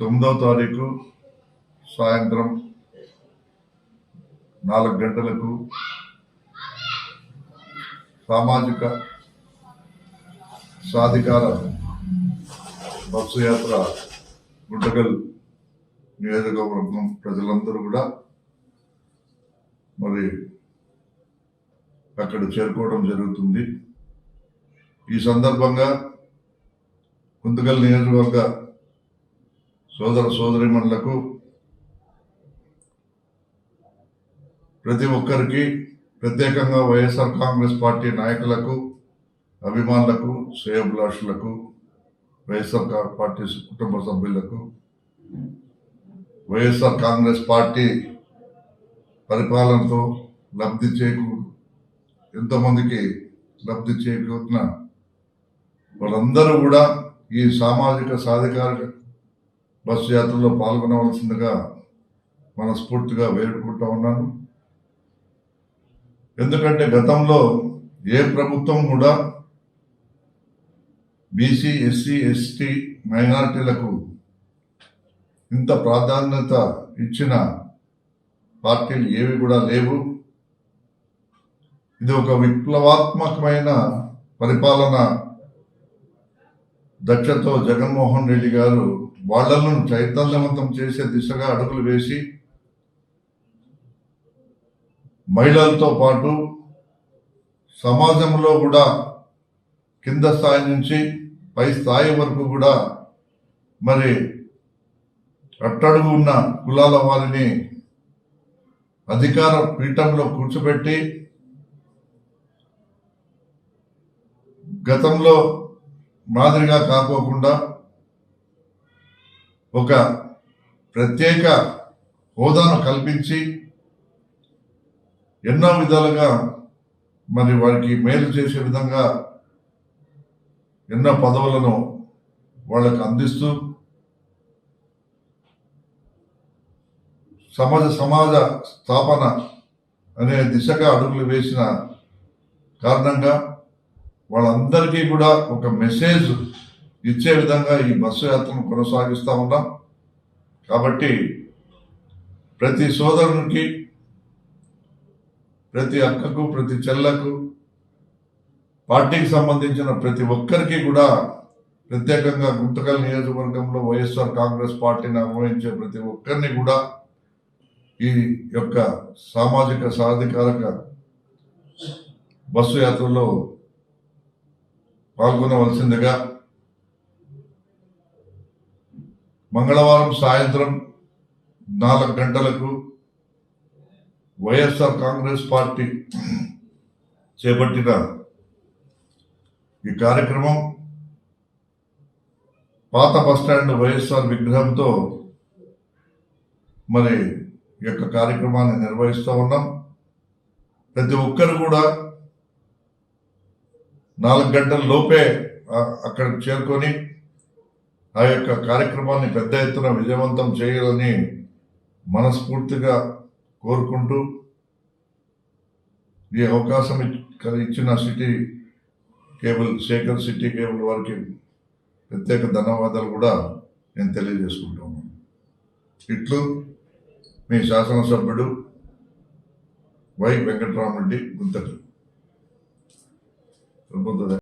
తొమ్మిదవ తారీఖు సాయంత్రం నాలుగు గంటలకు సామాజిక సాధికార బస్సు యాత్ర గుంటకల్ నియోజకవర్గం ప్రజలందరూ కూడా మరి అక్కడ చేరుకోవడం జరుగుతుంది. ఈ సందర్భంగా కుంతకల్ నియోజకవర్గ సోదర సోదరిమణులకు ప్రతి ఒక్కరికి ప్రత్యేకంగా వైఎస్ఆర్ కాంగ్రెస్ పార్టీ నాయకులకు అభిమానులకు శ్రేయభిలాషులకు వైఎస్ఆర్ పార్టీ కుటుంబ సభ్యులకు వైఎస్ఆర్ కాంగ్రెస్ పార్టీ పరిపాలనతో లబ్ధి చేకూ ఎంతోమందికి లబ్ధి చేకూరుతున్న వాళ్ళందరూ కూడా ఈ సామాజిక సాధికారిక బస్సు యాత్రలో పాల్గొనవలసిందిగా మనస్ఫూర్తిగా వేడుకుంటా ఉన్నాను. ఎందుకంటే గతంలో ఏ ప్రభుత్వం కూడా బీసీ ఎస్సీ ఎస్టీ మైనారిటీలకు ఇంత ప్రాధాన్యత ఇచ్చిన పార్టీలు ఏవి కూడా లేవు. ఇది ఒక విప్లవాత్మకమైన పరిపాలన దక్షతో జగన్మోహన్ రెడ్డి గారు వాళ్ళను చైతన్యవంతం చేసే దిశగా అడుగులు వేసి మహిళలతో పాటు సమాజంలో కూడా కింద స్థాయి నుంచి పై స్థాయి వరకు కూడా మరి అట్టడుగు ఉన్న కులాల వారిని అధికార పీఠంలో కూర్చోబెట్టి గతంలో మాదిరిగా కాకోకుండా ఒక ప్రత్యేక హోదాను కల్పించి ఎన్నో విధాలుగా మరి వారికి మేలు చేసే విధంగా ఎన్నో పదవులను వాళ్ళకు అందిస్తూ సమాజ సమాజ స్థాపన అనే దిశగా అడుగులు వేసిన కారణంగా వాళ్ళందరికీ కూడా ఒక మెసేజ్ ఇచ్చే విధంగా ఈ బస్సు యాత్రను కొనసాగిస్తూ ఉన్నాం. కాబట్టి ప్రతి సోదరునికి ప్రతి అక్కకు ప్రతి చెల్లకు పార్టీకి సంబంధించిన ప్రతి ఒక్కరికి కూడా ప్రత్యేకంగా గుంతకల్ నియోజకవర్గంలో వైఎస్ఆర్ కాంగ్రెస్ పార్టీని అనుభవించే ప్రతి ఒక్కరిని కూడా ఈ యొక్క సామాజిక సాధికారక బస్సు యాత్రలో పాల్గొనవలసిందిగా మంగళవారం సాయంత్రం నాలుగు గంటలకు వైఎస్ఆర్ కాంగ్రెస్ పార్టీ చేపట్టిన ఈ కార్యక్రమం పాత బస్టాండ్ వైఎస్ఆర్ విగ్రహంతో మరి ఈ యొక్క కార్యక్రమాన్ని నిర్వహిస్తూ ఉన్నాం. ప్రతి ఒక్కరు కూడా నాలుగు గంటల లోపే అక్కడ అక్కడికి చేరుకొని ఆ యొక్క కార్యక్రమాన్ని పెద్ద ఎత్తున విజయవంతం చేయాలని మనస్ఫూర్తిగా కోరుకుంటూ ఈ అవకాశం ఇచ్చిన city cable Shekhar city cable వారికి ప్రత్యేక ధన్యవాదాలు కూడా నేను తెలియజేసుకుంటాను ఇట్లు మీ శాసనసభ్యుడు వై వెంకటరామరెడ్డి గుంతకల్. 我工作